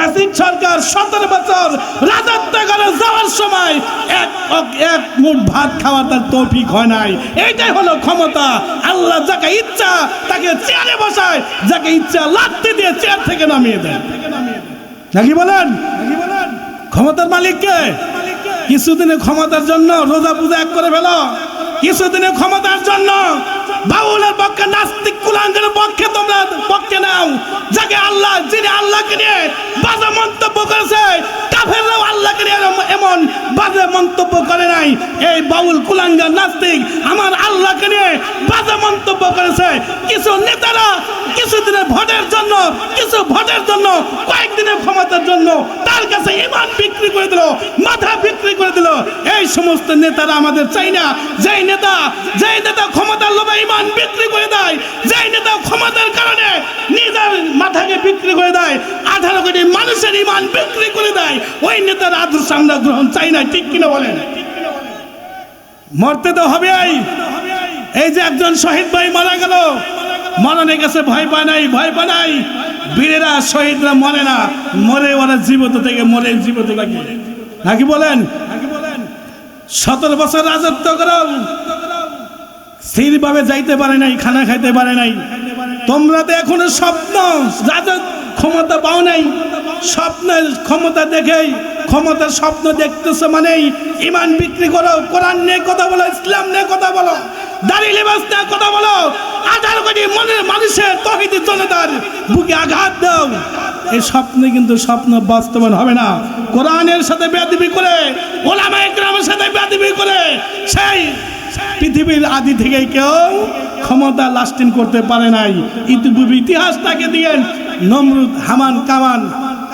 ফ্যাসিড সরকার সতেরো বছর রাজত্ব করে যাওয়ার সময় এক এক মুঠ ভাত খাওয়ার তার তৌফিক হয় নাই। এইটাই হলো ক্ষমতা। আল্লাহ যাকে ইচ্ছা তাকে চেয়ারে বসায়, যাকে ইচ্ছা লাত্তি দিয়ে চেয়ার থেকে নামিয়ে দেয়। নাকি বলেন? ক্ষমতার মালিককে কিছুদিনে ক্ষমতার জন্য রোজা পূজা এক করে ফেলো। কিছুদিনে ক্ষমতার জন্য বাউলের পক্ষে, নাস্তিক কুলাঙ্গের পক্ষে তোমরা পক্ষে নাও। যাকে আল্লাহ, যিনি আল্লাহকে নিয়ে বাজে মন্তব্য করেছে, কাফেররাও আল্লাহকে নিয়ে এমন বাজে মন্তব্য করে নাই। এই বাউল কুলাঙ্গা নাস্তিক আমার আল্লাহকে নিয়ে বাজে মন্তব্য করেছে। কিছু নেতারা কিছুদিনের ভোটের জন্য, কিছু ভোটের জন্য, কয়েকদিনের ক্ষমতার জন্য তার কাছে ইমান বিক্রি করে দিল, মাথা বিক্রি করে দিল। এই সমস্ত নেতারা আমাদের চাই না। যেই নেতা যেই নেতা ক্ষমতার লোভে ইমান বিক্রি করে দেয়, যেই নেতা ক্ষমতার কারণে নিজের মাথাকে বিক্রি করে দেয়, আঠারো কোটি মানুষের ইমান বিক্রি করে দেয়, ওই নেতার আদর্শ আমরা গ্রহণ চাই না, ঠিক কিনা বলেন? মরতে তো হবেই। এই যে একজন শহীদ ভাই মারা গেল মরণে গেছে ভয় পায় নাই, ভয় পায় নাই। বীরেরা, শহীদরা মরে না। মরে ওরা জীবিত থেকে, মরে জীবিত লাগে নাকি বলেন? সতেরো বছর রাজত্ব করো স্থিরভাবে যাইতে পারে নাই, খানা খাইতে পারে নাই। তোমরা তো এখনও স্বপ্ন রাজত ক্ষমতা পাও নাই। স্বপ্নের ক্ষমতা দেখেই ক্ষমতার স্বপ্ন দেখতেছো মানেই ইমান বিক্রি করো, কোরআন নিয়ে কথা বলো, ইসলাম নিয়ে কথা বলো, দাড়ি লেবাস নিয়ে কথা বলো আঠারো কোটি মনের মানুষের তহিদি জনতার বুকে আঘাত দাও। এই স্বপ্নে কিন্তু স্বপ্ন বাস্তবায়ন হবে না। কোরআনের সাথে বেয়াদবি করে ওলামা একরামের সাথে বেয়াদবি করে, সেই পৃথিবীর আদি থেকে কেউ ক্ষমতা লাস্টিং করতে পারে নাই। ইতিহাস তাকে দিয়ে নমরুদ, হামান, কামান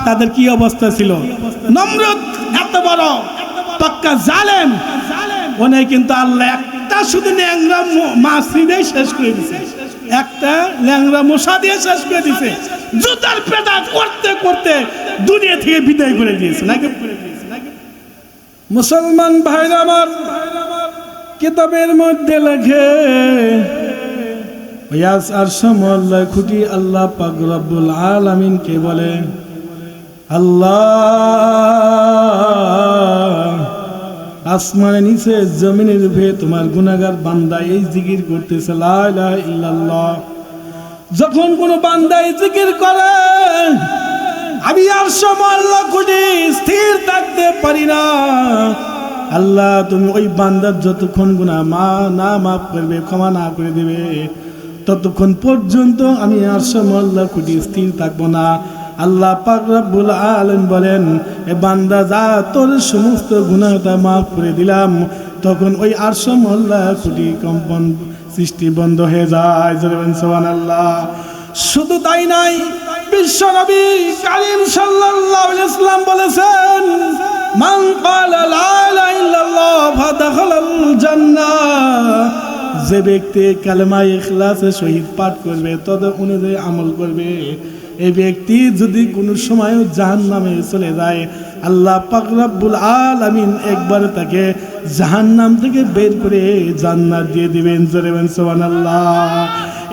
তাদের কি অবস্থা ছিল? নমরুদ এত বড়, পাক্কা জালেম। ওনে কিন্তু আল্লাহ একটা শুধু ল্যাংরা মাছি দিয়ে শেষ করে দিছে। একটা ল্যাংরা মশা দিয়ে শেষ করে দিছে। জুতার পেটা করতে করতে দুনিয়া থেকে বিদায় করে দিয়েছে, নাকি? মুসলমান ভাইরা আমার, কিতাবের মধ্যে লেখে ইয়াস আর সমল্লা খুঁটি আল্লাহ পাক রব্বুল আলামিনকে বলে আল্লাহ। আসমানের নিচে, জমিনের ভে তোমার গুনাগার বান্দা এই জিকির করতেছে ইল্লাল্লাহ। যখন কোন বান্দা এই জিকির করে, আমি আর সমল্লা খুঁটি স্থির থাকতে পারি না। আল্লাহ, তুমি ওই বান্দার যতক্ষণ গুণা মা, না মাফ করবে, ক্ষমা না করে দেবে, ততক্ষণ পর্যন্ত আমি আর সমল্লা খুঁটি স্থির থাকব না। আল্লাহ পাক আলম বলেন, এ বান্দা, যা তোর সমস্ত গুণাটা মাফ করে দিলাম, তখন ওই আরশ মহল্লা খুঁটি কম্পন সৃষ্টি বন্ধ হয়ে যায়। জরবেন সুবহানাল্লাহ। শুধু তাই নাই, বিশ্ব নবী আলাইহি সাল্লাম বলেছেন, মান লা যে ব্যক্তি কালেমা ইখলাসে শহীদ পাঠ করবে তদ অনুযায়ী আমল করবে। এই ব্যক্তি যদি কোনো সময়ও জাহান নামে চলে যায়, আল্লাহ পাক আল আলামিন একবার তাকে জাহান নাম থেকে বের করে জান্নাত দিয়ে দিবেন। জোরেবেন আল্লাহ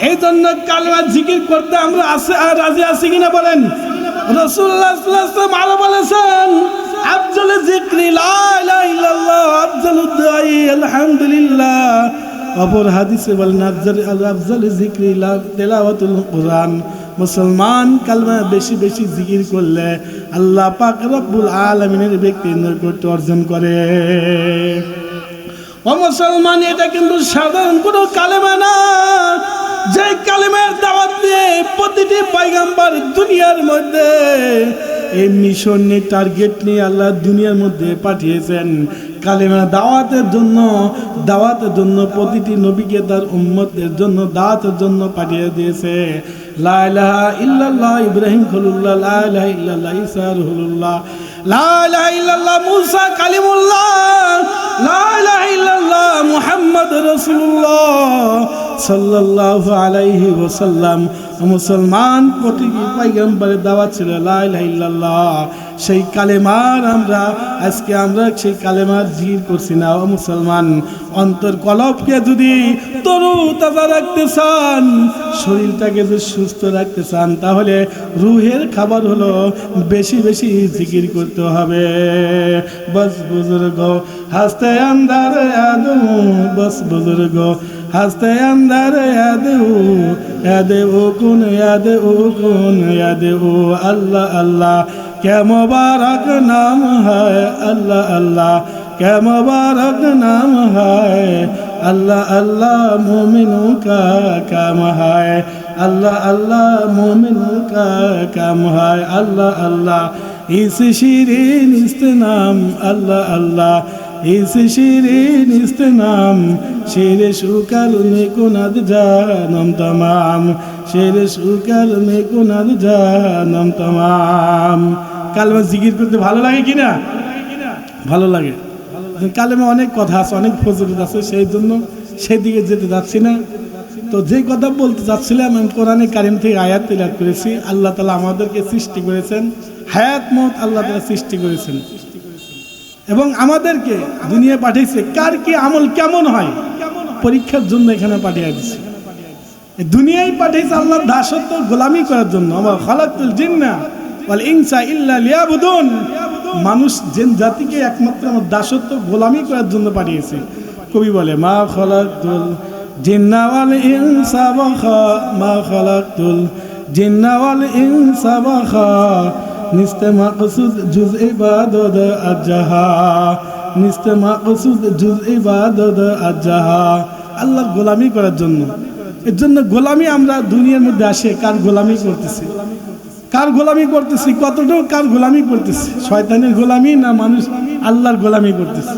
এই জন্য কালেমা জিকির করতে আমরা আছে আর রাজি আছি কিনা বলেন? আরও বলেছেন জিকরি লা মুসলমান কালমা বেশি বেশি জিকির করলে আল্লাহ পাক রব্বুল আলামিনের ব্যক্তির নৈকট্য অর্জন করে। ও মুসলমান, এটা কিন্তু সাধারণ কোনো কালেমা না। যে কালেমার দাওয়াত দিয়ে প্রতিটি পয়গাম্বার দুনিয়ার মধ্যে এই মিশন নিয়ে টার্গেট নিয়ে আল্লাহ দুনিয়ার মধ্যে পাঠিয়েছেন। কালেমা দাওয়াতের জন্য দাওয়াতের জন্য প্রতিটি নবীকে তার উম্মতের জন্য, দাওয়াতের জন্য পাঠিয়ে দিয়েছে। লাইলাহা ইল্লাল্লাহ, ইব্রাহিম খলুল্লাহ লা ইলাহা ইল্লাল্লাহ, ঈসা হুলুল্লাহ লা ইলাহা ইল্লাল্লাহ, মুসা কালিমুল্লাহ সাল্লাল্লাহু আলাইহি মুসলমান দাওয়াত ছিল লা ইলাহা ইল্লাল্লাহ। সেই কালেমার আমরা, আজকে আমরা সেই কালেমার জিকির করছি না, ও মুসলমান। অন্তর কলবকে যদি তরু তাজা রাখতে চান, শরীরটাকে যদি সুস্থ রাখতে চান, তাহলে রুহের খাবার হলো বেশি বেশি জিকির করতে হবে। বস বুজুর্গ হাসতে আন্দার আদু, বস বুজুর্গ। হাসতে আন্দার আদু, আদে ও কুন, আদে ও কুন, আদে ও আল্লাহ আল্লাহ। কে মুবারক নাম হয় আল্লাহ আল্লাহ। কে মুবারক নাম হয় আল্লাহ আল্লাহ, মোমিনু কা কাম হয়। আল্লাহ আল্লাহ, মোমিনু কা কাম হয় আল্লাহ আল্লাহ। ইস শিরিন ইস্তে নাম আল্লাহ আল্লাহ। ইসে শিরে নিস্তে নাম, শেরে সুকাল নেকুনাদ জানম তমাম, শিরে সুকাল নেকুনাদ জানম তমাম। কালেমা জিকির করতে ভালো লাগে কি না? ভালো লাগে। কালেমা অনেক কথা আছে, অনেক ফজরত আছে, সেই জন্য সেদিকে যেতে যাচ্ছি না। তো যে কথা বলতে চাচ্ছিলাম আমি কোরআনে কারিম থেকে আয়াত তিলাত করেছি। আল্লাহ তালা আমাদেরকে সৃষ্টি করেছেন, হায়াত মত আল্লাহ তালা সৃষ্টি করেছেন। এবং আমাদেরকে দুনিয়া পাঠিয়েছে। কার কি আমল কেমন হয়? পরীক্ষার জন্য এখানে পাঠিয়ে দিচ্ছে দুনিয়ায় পাঠিয়েছে আল্লাহর দাসত্ব গোলামি করার জন্য। আমার খালাকুল জিন্না ওয়াল ইনসা ইল্লা লিয়াবুদুন। মানুষ জেন জাতিকে একমাত্র আমার দাসত্ব গোলামি করার জন্য পাঠিয়েছে। কবি বলে, মা খালাকুল জিন্না ওয়াল ইনসা মা খালাকুল জিন্না ওয়াল ইনসা নিস্তে মাকসুদ জুজ ইবাদত আজাহা নিস্তে মাকসুদ জুজ ইবাদত আজাহা আল্লাহর গোলামি করার জন্য। এর জন্য গোলামি আমরা দুনিয়ার মধ্যে আসে, কার গোলামি করতেছি? কার গোলামি করতেছি? কতটুকু কার গোলামি করতেছি? শয়তানের গোলামি না মানুষ আল্লাহর গোলামি করতেছে?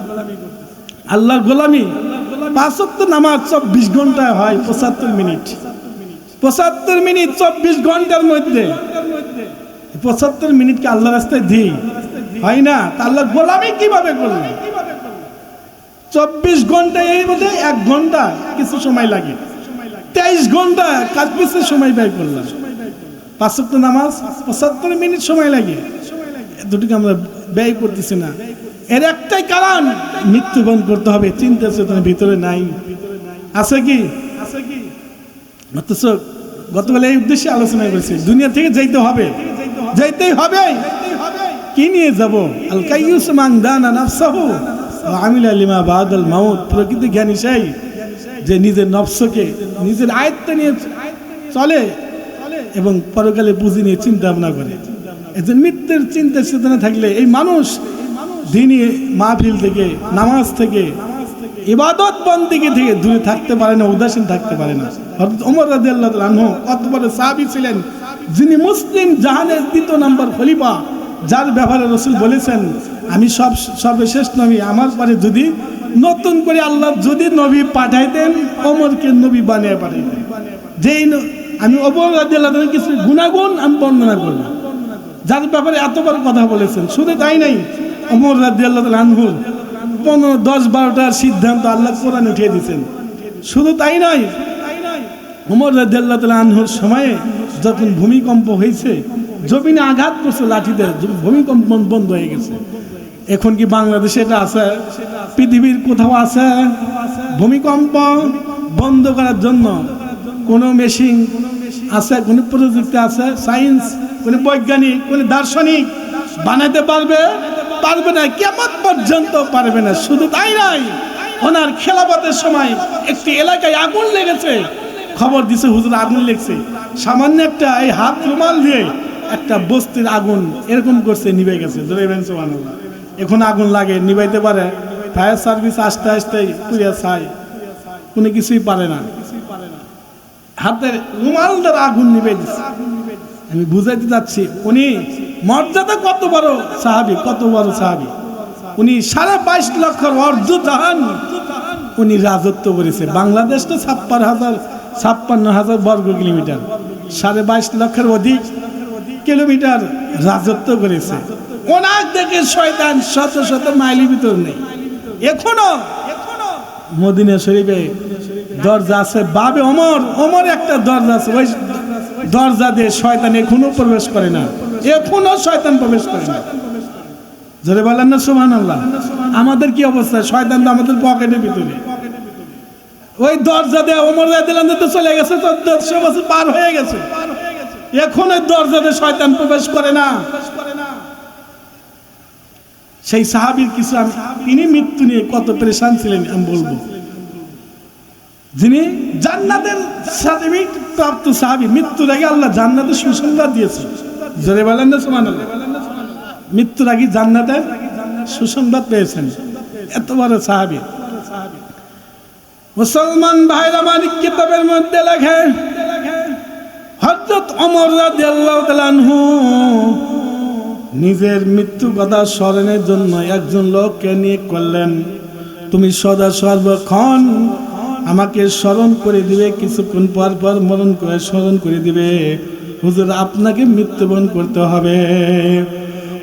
আল্লাহর গোলামি পাঁচত্ব নামাজ চব্বিশ ঘন্টায় হয় পঁচাত্তর মিনিট। পঁচাত্তর মিনিট চব্বিশ ঘণ্টার মধ্যে পঁচাত্তর মিনিটকে আল্লাহ রাস্তায় দিই হয় না? তা আল্লাহর গোলামি কীভাবে করলেন? চব্বিশ ঘন্টায় এই মধ্যে এক ঘণ্টা কিছু সময় লাগে। তেইশ ঘণ্টা কাজ পিছনে সময় ব্যয় করলাম। পাঁচক্ত নামাজ, পঁচাত্তর মিনিট সময় লাগে। দুটোকে আমরা ব্যয় করতেছি না। এর একটাই কারণ, মৃত্যুবরণ করতে হবে। চিন্তা চেতনা ভিতরে নাই। আছে কি আছে কি? অথচ গতকাল এই উদ্দেশ্যে আলোচনা করেছি। দুনিয়া থেকে যাইতে হবে। যাইতেই হবে। কি নিয়ে যাব? আল কাইয়ুস মান দানা নাফসাহু ওয়া আমিলা লিমা বাদাল মাউত। প্রকৃতি জ্ঞানী সেই যে নিজের নফসকে, নিজের আয়ত্তে নিয়ে চলে এবং পরকালে পুঁজি নিয়ে চিন্তা ভাবনা করে। যে মৃত্যুর চিন্তা চেতনা থাকলে এই মানুষ দিনই মাহফিল থেকে, নামাজ থেকে, ইবাদত বন্দিকে থেকে দূরে থাকতে পারে না, উদাসীন থাকতে পারে না। ওমর রাদিয়াল্লাহু তাআলা আনহু বড় সাহাবী ছিলেন। যিনি মুসলিম জাহানের দ্বিতীয় নম্বর খলিফা, যার ব্যাপারে রসুল বলেছেন, আমি সব সর্বশেষ নবী, আমার পরে যদি নতুন করে আল্লাহ যদি নবী পাঠাইতেন অমরকে নবী বানিয়ে পাঠাইতেন। যেই আমি তাআলা কিছু গুণাগুণ আমি বর্ণনা করব যার ব্যাপারে এতবার কথা বলেছেন, শুধু তাই নাই অমর তাআলা আনহুর পনেরো, দশ, বারোটার সিদ্ধান্ত আল্লাহ কোরআন উঠিয়ে দিয়েছেন। শুধু তাই নয় অমর তাআলা আনহুর সময়ে যখন ভূমিকম্প হয়েছে, জমিনে আঘাত করছে লাঠিতে, ভূমিকম্প বন্ধ হয়ে গেছে। এখন কি বাংলাদেশে এটা আছে? পৃথিবীর কোথাও আছে? ভূমিকম্প বন্ধ করার জন্য কোনো মেশিন আছে, কোনো প্রযুক্তি আছে? সায়েন্স, কোনো বৈজ্ঞানিক, কোনো দার্শনিক বানাতে পারবে? পারবে না, কেমন পর্যন্ত পারবে না? শুধু তাই নাই ওনার খেলাপথের সময় একটি এলাকায় আগুন লেগেছে। খবর দিছে, হুজুর আগুন লেগছে। সামান্য একটা এই হাত রুমাল দিয়ে একটা বস্তির আগুন এরকম করছে, নিভে গেছে। এখন আগুন লাগে, নিভাইতে পারে। ফায়ার সার্ভিস আসতে আসতে পুড়িয়া চাই কোনো কিছুই পারে না। হাতের রুমাল দ্বারা আগুন নিভে দিচ্ছে আমি বুঝাইতে যাচ্ছি উনি মর্যাদা কত বড় সাহাবি, কত বড় সাহাবি। উনি সাড়ে বাইশ লক্ষর অর্ধ উনি রাজত্ব করেছে। বাংলাদেশ তো ছাপ্পান্ন হাজার ছাপ্পান্ন হাজার বর্গ কিলোমিটার। সাড়ে বাইশ লক্ষের অধিক কিলোমিটার রাজত্ব করেছে। ওনার দেখে শয়তান শত শত মাইলের ভিতর নেই। এখনও মদিনা শরীফে দরজা আছে, বাবে অমর অমর একটা দরজা আছে, ওই দরজা দিয়ে শয়তান এখনও প্রবেশ করে না। এখনও শয়তান প্রবেশ করে না। জোরে বলেন না সুমান আল্লাহ আমাদের কি অবস্থা? শয়তান তো আমাদের পকেটের ভিতরে। ওই দরজা দিয়ে অমর দিলাম তো চলে গেছে, তো দেড়শো বছর পার হয়ে গেছে। এখন ওই দরজা দিয়ে শয়তান প্রবেশ করে না। সেই সাহাবির কিছু আমি তিনি মৃত্যু নিয়ে কত পরেশান ছিলেন আমি বলব। যিনি জান্নাতের সার্টিফিকেট প্রাপ্ত সাহাবি মৃত্যুর আগে আল্লাহ জান্নাতের সুসংবাদ দিয়েছে। জোরে বলেন না সমান মৃত্যুর আগে জান্নাতের সুসংবাদ পেয়েছেন। এত বড় সাহাবি। মুসলমান ভাইরা মানিক কিতাবের মধ্যে লেখে রাদিয়াল্লাহু তাআলা আনহু নিজের মৃত্যু কথা স্মরণের জন্য একজন লোককে নিয়ে করলেন। তুমি সদা সর্বক্ষণ আমাকে স্মরণ করে দিবে, কিছুক্ষণ পর পর মরণ করে স্মরণ করে দিবে। হুজুর, আপনাকে মৃত্যুবরণ করতে হবে।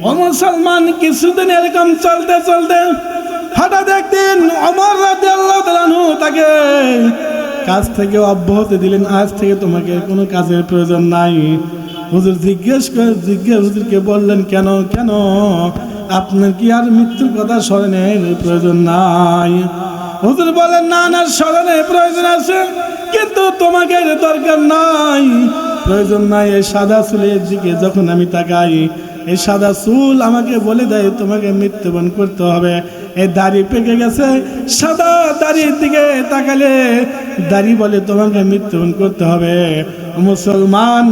ও মুসলমান, কিছুদিন এরকম চলতে চলতে হঠাৎ একদিন অমর তাআলা আনহু তাকে কাজ থেকে অব্যাহতি দিলেন, আজ থেকে তোমাকে কোনো কাজের প্রয়োজন নাই। হুজুর জিজ্ঞেস করে, জিজ্ঞেস হুজুরকে বললেন, কেন কেন? আপনার কি আর মৃত্যুর কথা স্মরণের প্রয়োজন নাই? হুজুর বলেন না না, স্মরণের প্রয়োজন আছে, কিন্তু তোমাকে দরকার নাই। প্রয়োজন নাই এই সাদা চুলের দিকে যখন আমি তাকাই এই সাদা চুল আমাকে বলে দেয়, তোমাকে মৃত্যুবরণ করতে হবে। এই দাড়ি পেকে গেছে, সাদা দাড়ির দিকে তাকালে দাড়ি বলে, তোমাকে মৃত্যুবরণ করতে হবে। মুসলমান,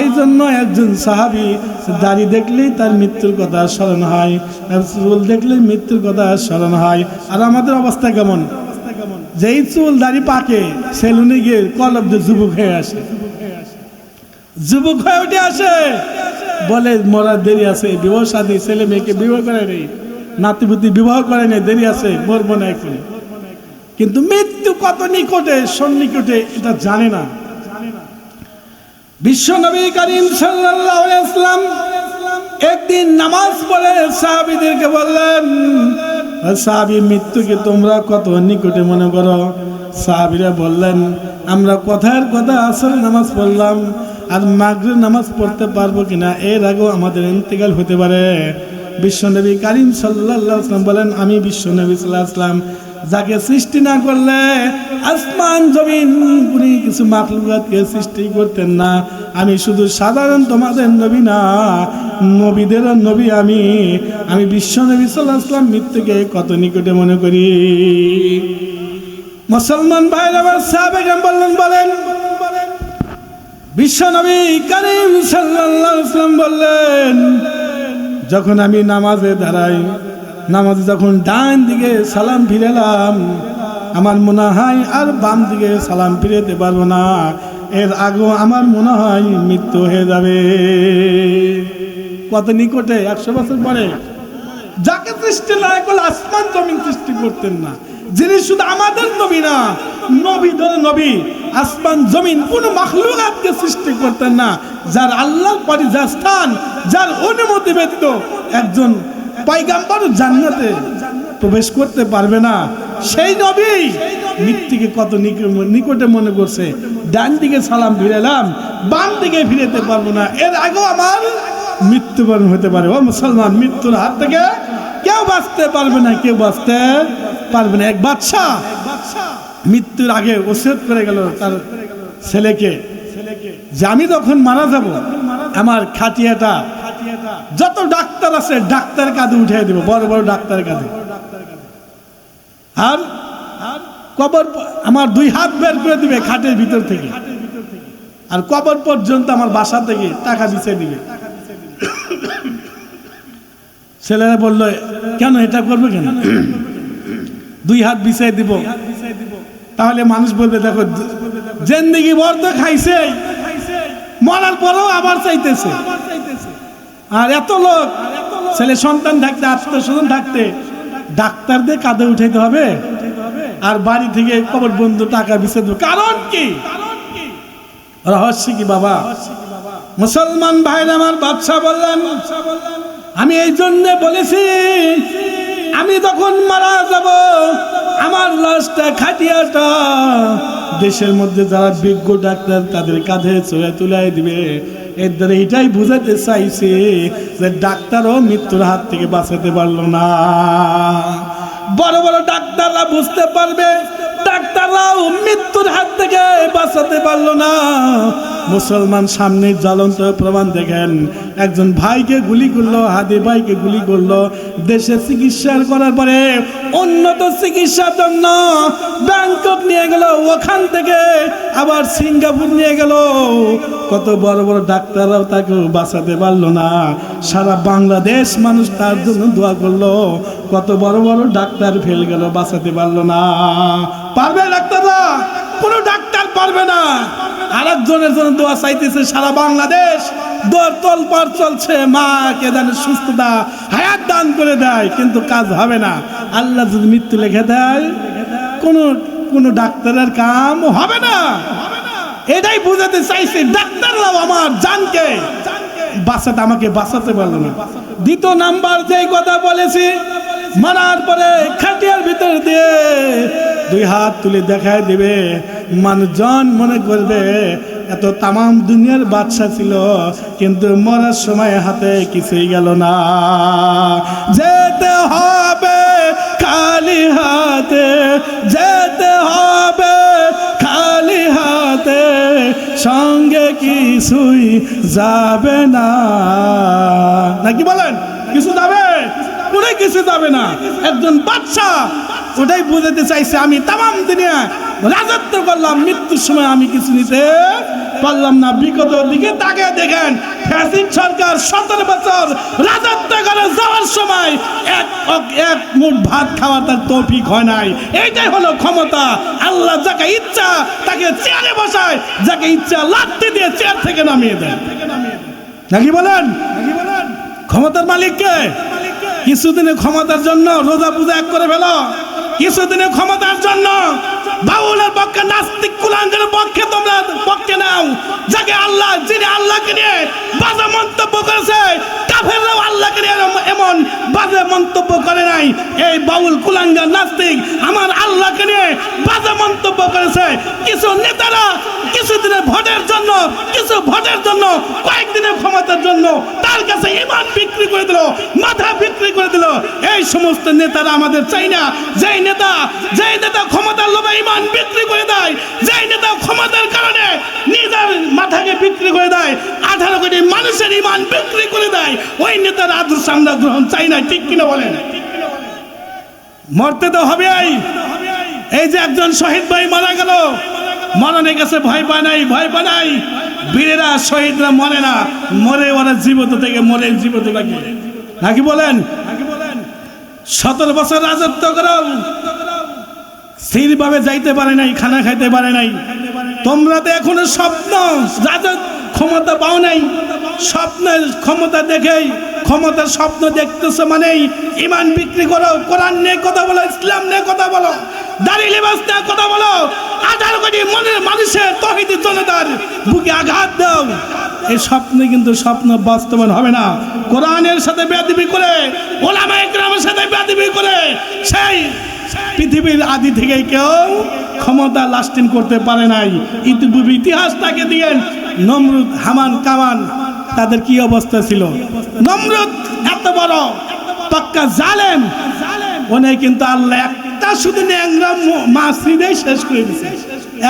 এই জন্য একজন সাহাবি দাড়ি দেখলেই তার মৃত্যুর কথা স্মরণ হয়। চুল দেখলেই মৃত্যুর কথা স্মরণ হয়। আর আমাদের অবস্থা কেমন? যেই চুল দাড়ি পাকে, সেলুনে গিয়ে কলব যুবক হয়ে আসে। যুবক হয়ে উঠে আসে। বলে মরার দেরি আছে, বিবাহ সাদী ছেলে মেয়েকে বিবাহ করে নেই, নাতিপুতি বিবাহ করে নেই, দেরি আছে, মরবো না এখন কিন্তু মৃত্যু কত নিকটে, সন্নিকটে এটা জানে না। বিশ্ব নবী করিম ইসলাম একদিন নামাজ পড়ে সাহাবীদেরকে বললেন, সাহাবী, মৃত্যুকে তোমরা কত নিকটে মনে করো? সাহাবীরা বললেন, আমরা কথার কথা আসলে নামাজ পড়লাম আর মাগরিব নামাজ পড়তে পারব কিনা, এর আগেও আমাদের ইন্তেকাল হতে পারে। বিশ্বনবী কারিম আলাইহি বলেন, আমি বিশ্বনবী আলাইহি যাকে সৃষ্টি না করলে আসমান, জমিন উনি কিছু মাখলুকাতকে সৃষ্টি করতেন না। আমি শুধু সাধারণ তোমাদের নবী না, নবীদের নবী আমি। আমি বিশ্ব নবী সাল্লাহ আসলাম মৃত্যুকে কত নিকটে মনে করি। মুসলমান ভাই আমার সাহাবেগাম বললেন, বলেন বিশ্ব নবী করিম ওয়াসাল্লাম বললেন, যখন আমি নামাজে দাঁড়াই, নামাজে যখন ডান দিকে সালাম ফিরেলাম আমার মনে হয় আর বাম দিকে সালাম ফিরেতে পারব না। এর আগেও আমার মনে হয় মৃত্যু হয়ে যাবে। কত নিকটে, একশো বছর পরে, যাকে সৃষ্টি না করলে আসমান জমিন সৃষ্টি করতেন না, যিনি শুধু আমাদের নবী না, নবী ধরে নবী আসমান, জমিন কোন মাখলুকাতকে সৃষ্টি করতেন না। যার আল্লাহর পরে যা স্থান যার অনুমতি ব্যতীত একজন পয়গাম্বর জান্নাতে প্রবেশ করতে পারবে না। সেই নবী মৃত্যুকে কত নিক- নিকটে মনে করছে, ডান দিকে সালাম ফিরেলাম বাম দিকে ফিরেতে পারব না। এর আগেও আমার মৃত্যুবরণ হতে পারে। ও মুসলমান, মৃত্যুর হাত থেকে কেউ বাঁচতে পারবে না, কেউ বাঁচতে পারবে না। এক বাচ্চা মৃত্যুর আগে ওসিয়ত করে গেল তার ছেলেকে, যে আমি যখন মারা যাব, আমার খাটিয়াটা যত ডাক্তার আছে, ডাক্তার কাঁধে উঠে দিব, বড় বড় ডাক্তার কাঁধে। আর কবর আমার দুই হাত বের করে দিবে খাটের ভিতর থেকে। আর কবর পর্যন্ত আমার বাসা থেকে টাকা বিছিয়ে দিবে। ছেলেরা বলল, কেন এটা করবে কেন? দুই হাত বিছিয়ে দিব। তাহলে মানুষ বলবে, দেখো, জেন্দিগি বর তো খাইছে মরার পরেও আবার চাইতেছে। আর এত লোক, ছেলে সন্তান থাকতে আত্মীয় স্বজন থাকতে ডাক্তারদের কাঁধে উঠাইতে হবে। আর বাড়ি থেকে কবর বন্ধু, টাকা বিছে দেবে। কারণ কি? রহস্য কি বাবা? মুসলমান ভাইরা আমার বাদশাহ বললেন, আমি এই জন্য বলেছি, আমি তখন মারা যাব আমার লাশটা খাটিয়াটা দেশের মধ্যে যারা বিজ্ঞ ডাক্তার তাদের কাঁধে চলে তুলাই দিবে। এর দ্বারা এটাই বুঝাতে চাইছে যে ডাক্তারও মৃত্যুর হাত থেকে বাঁচাতে পারল না। বড় বড় ডাক্তাররা বুঝতে পারবে ডাক্তাররাও মৃত্যুর হাত থেকে বাঁচাতে পারল না। মুসলমান সামনে জ্বলন্ত প্রমাণ দেখেন। একজন ভাইকে গুলি করল, হাদি ভাইকে গুলি করল। দেশে চিকিৎসা করার পরে উন্নত চিকিৎসার জন্য ব্যাংকক নিয়ে গেল, ওখান থেকে আবার সিঙ্গাপুর নিয়ে গেল। কত বড় বড় ডাক্তাররাও তাকে বাঁচাতে পারল না। সারা বাংলাদেশ মানুষ তার জন্য দোয়া করল। কত বড় বড় ডাক্তার ফেল গেল, বাঁচাতে পারল না। পারবে ডাক্তাররা? কোনো ডাক্তার পারবে না। আরেকজনের জন্য দোয়া চাইতেছে, সারা বাংলাদেশ দোয়ার তল পার চলছে মা কে যেন সুস্থতা, হায়াত দান করে দেয়, কিন্তু কাজ হবে না। আল্লাহ যদি মৃত্যু লেখে দেয়, কোনো কোনো ডাক্তারের কাম হবে না। এটাই বুঝাতে চাইছে, ডাক্তাররাও আমার জানকে বাঁচাতে, আমাকে বাঁচাতে পারল না দ্বিতীয় নাম্বার যেই কথা বলেছি মারার পরে খাটিয়ার ভিতর দিয়ে দুই হাত তুলে দেখায় দিবে, মানুষজন মনে করবে এত তামাম দুনিয়ার বাদশা ছিল, কিন্তু মরার সময় হাতে কিছুই গেল না। যেতে হবে খালি হাতে, যেতে হবে খালি হাতে, সঙ্গে কিছুই যাবে না। নাকি বলেন, কিছু যাবে? কোনো কিছু যাবে না? একজন বাচ্চা ওটাই বুঝাতে চাইছে, আমি তামাম দুনিয়া রাজত্ব করলাম, মৃত্যুর সময় আমি কিছু নিতে পারলাম না। বিগত দিকে তাকে দেখেন ফ্যাসিড সরকার সতেরো বছর রাজত্ব করে যাওয়ার সময় এক এক মুঠ ভাত খাওয়ার তার তৌফিক হয় নাই। এইটাই হলো ক্ষমতা। আল্লাহ যাকে ইচ্ছা তাকে চেয়ারে বসায়, যাকে ইচ্ছা লাত্তি দিয়ে চেয়ার থেকে নামিয়ে দেয়। নাকি বলেন? ক্ষমতার মালিককে কিছুদিনের ক্ষমতার জন্য রোজা পূজা এক করে ফেলো। কিছুদিনের ক্ষমতার জন্য বাউলের পক্ষে, নাস্তিক কুলাঙ্গের পক্ষে তোমরা পক্ষে নাও। যাকে আল্লাহ, যিনি আল্লাহকে নিয়ে বাজে মন্তব্য করেছে, কাফেররাও আল্লাহকে নিয়ে এমন বাজে মন্তব্য করে নাই। এই বাউল, কুলাঙ্গার, নাস্তিক আমার আল্লাহকে নিয়ে বাজে মন্তব্য করেছে। কিছু নেতারা কিছুদিনের ভোটের জন্য, কিছু ভোটের জন্য, কয়েকদিনের ক্ষমতার জন্য তার কাছে ইমান বিক্রি করে দিল, মাথা বিক্রি করে দিল। এই সমস্ত নেতারা আমাদের চাই না। যেই নেতা যেই নেতা ক্ষমতার লোভে ইমান বিক্রি করে দেয়, যেই নেতা ক্ষমতার কারণে নিজের মাথাকে বিক্রি করে দেয়, আঠারো কোটি মানুষের ইমান বিক্রি করে দেয়, ওই নেতার আদর্শ আমরা গ্রহণ চাই না, ঠিক কিনা বলেন? মরতে তো হবেই। এই যে একজন শহীদ ভাই মারা গেল মরণে গেছে, ভয় পায় নাই, ভয় পায় নাই। বীরেরা, শহীদরা মরে না। মরে ওরা জীবিত থেকে, মরে জীবিত লাগে নাকি বলেন? সতেরো বছর রাজত্ব করো স্থিরভাবে যাইতে পারে নাই, খানা খাইতে পারে নাই। তোমরা তো এখনও স্বপ্ন রাজত ক্ষমতা পাও নাই। স্বপ্নের ক্ষমতা দেখেই, ক্ষমতার স্বপ্ন দেখতেছো মানেই ইমান বিক্রি করো, কোরআন নিয়ে কথা বলো, ইসলাম নিয়ে কথা বলো। দাড়ি লিবাস নিয়ে কথা বলো। আঠারো কোটি মনের মানুষের তহিদি জনতার বুকে আঘাত দাও। এই স্বপ্নে কিন্তু স্বপ্ন বাস্তবায়ন হবে না। কোরআনের সাথে বেয়াদবি করে, ওলামা একরামের সাথে বেয়াদবি করে, সেই পৃথিবীর আদি থেকে কেউ ক্ষমতা লাস্টিং করতে পারে নাই। ইতিপূর্বে ইতিহাসটাকে দিয়ে নমরুদ, হামান, কামান, তাদের কি অবস্থা ছিল? নমরুদ এত বড়, পাক্কা জালেম। ওনে কিন্তু আল্লাহ একটা শুধু ল্যাংরা মাসি দিয়ে শেষ করে দিছে।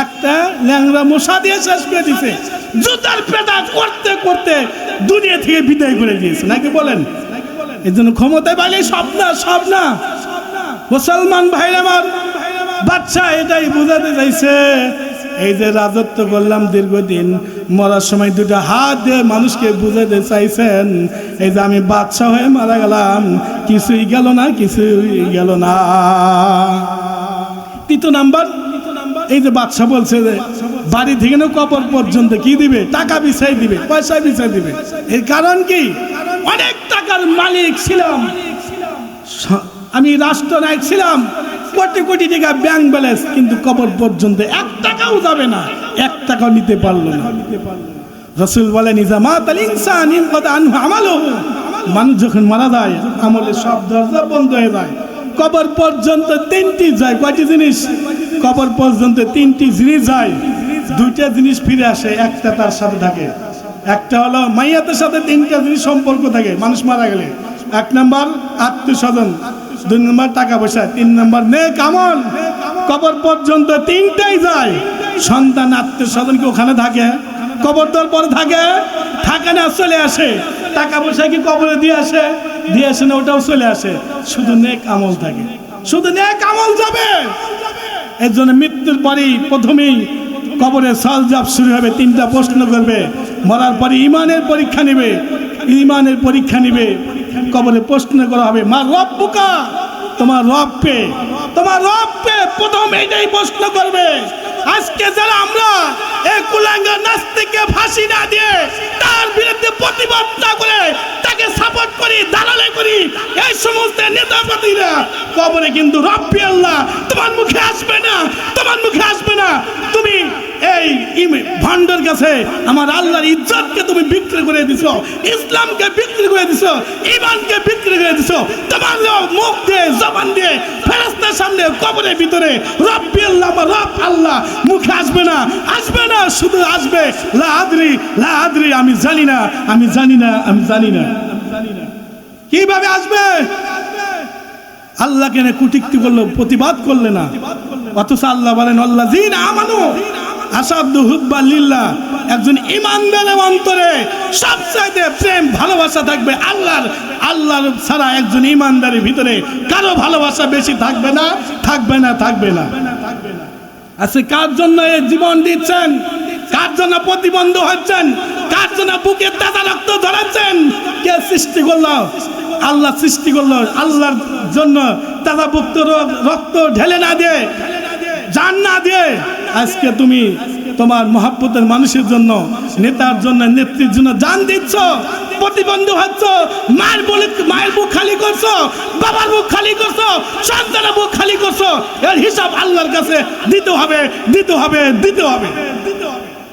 একটা ল্যাংরা মশা দিয়ে শেষ করে দিছে। জুতার পেটা করতে করতে দুনিয়া থেকে বিদায় করে দিয়েছে। নাকি বলেন? এই জন্য ক্ষমতায় পাইলে সব না সব না। মুসলমান ভাইরা আমার, বাচ্চা এটাই বোঝাতে চাইছে এই যে রাজত্ব করলাম দীর্ঘদিন, মরার সময় দুটো হাত দিয়ে মানুষকে বুঝাতে চাইছেন। এই যে আমি বাচ্চা হয়ে মারা গেলাম, কিছুই গেল না, কিছুই গেল না। তৃতীয় নাম্বার, এই যে বাচ্চা বলছে যে, বাড়ি থেকে না কবর পর্যন্ত কি দিবে? টাকা বিছাই দিবে, পয়সা বিছাই দিবে। এর কারণ কি? অনেক টাকার মালিক ছিলাম। আমি রাষ্ট্রনায়ক ছিলাম। কোটি কোটি টাকা ব্যাংক ব্যালেন্স কিন্তু কবর পর্যন্ত এক টাকাও যাবে না। এক টাকাও নিতে পারল না। রসুল বলে নিজামাত আল ইনসান ইনকাদ আনহু মানুষ যখন মারা যায় আমলের সব দরজা বন্ধ হয়ে যায়। কবর পর্যন্ত তিনটি যায়। কয়টি জিনিস? কবর পর্যন্ত তিনটি জিনিস যায়। দুইটা জিনিস ফিরে আসে, একটা তার সাথে থাকে। একটা হলো মাইয়াতের সাথে তিনটা জিনিস সম্পর্ক থাকে, মানুষ মারা গেলে। এক নম্বর, আত্মীয় স্বজন। দুই নম্বর টাকা পয়সা, তিন নম্বর নেক আমল। কবর পর্যন্ত তিনটাই যায়। সন্তান আত্মীয় স্বজন কি ওখানে থাকে? কবর তোর পরে থাকে? থাকে না, চলে আসে। টাকা পয়সা কি কবরে দিয়ে আসে? দিয়ে আসে না, ওটাও চলে আসে। শুধু নেক আমল থাকে। শুধু নেক আমল যাবে। এর জন্য মৃত্যুর পরেই প্রথমেই কবরে সলজাব শুরু হবে, তিনটা প্রশ্ন করবে। মরার পরে ইমানের পরীক্ষা নেবে। ইমানের পরীক্ষা নেবে। কবরে প্রশ্ন করা হবে, মা রব বুকা তোমার রব পে তোমার রব পে প্রথম এইটাই প্রশ্ন করবে, আজকে যারা আমরা এই কুলাঙ্গা নাস্তিককে ফাঁসি না দিয়ে তার বিরুদ্ধে প্রতিবাদ না করে তাকে সাপোর্ট করি, দালালে করি, এই সমস্ত নেতাপতিরা কবরে কিন্তু রব্বি আল্লাহ, তোমার মুখে আসবে না, তোমার মুখে আসবে না, তুমি এই ভণ্ডের কাছে আমার আল্লাহর ইজ্জতকে তুমি বিক্রি করে দিছো, ইসলামকে বিক্রি করে দিছো ইমানকে বিক্রি করে দিছো। তোমার মুখ দিয়ে, জবান দিয়ে ফেরস্তার সামনে, কবরের ভিতরে, রব্বি আল্লাহ রব আল্লাহ, মুখে আসবে না আসবে না, শুধু আসবে। লা আদরি লা আদরি, আমি জানি না, আমি জানি না, আমি জানি না। কীভাবে আসবে? আল্লাহকে না কুটিক্তি করল, প্রতিবাদ করলে না। অথচ আল্লাহ বলেন আল্লাহ জিন আমানু আসাদু হুব্বা লিল্লাহ একজন ইমানদার অন্তরে সবচাইতে প্রেম, ভালোবাসা থাকবে আল্লাহর আল্লাহর ছাড়া একজন ইমানদারের ভিতরে কারও ভালোবাসা বেশি থাকবে না থাকবে না থাকবে না। আজকে কার জন্য এই জীবন দিচ্ছেন? কার জন্য প্রতিবন্ধ হচ্ছেন? কার জন্য বুকে তাজা রক্ত ধরাচ্ছেন কে সৃষ্টি করল? আল্লাহ সৃষ্টি করল, আল্লাহর জন্য তাজা বুক্ত রক্ত ঢেলে না দিয়ে, জান না দিয়ে আজকে তুমি তোমার মহাব্বতের মানুষের জন্য, নেতার জন্য, নেত্রীর জন্য জান দিচ্ছ, প্রতিবন্ধ হচ্ছ, মায়ের বলে, মায়ের বুক খালি করছ, বাবার বুক খালি করছ, সন্তানের বুক খালি করছ, এর হিসাব আল্লাহর কাছে দিতে হবে দিতে হবে দিতে হবে।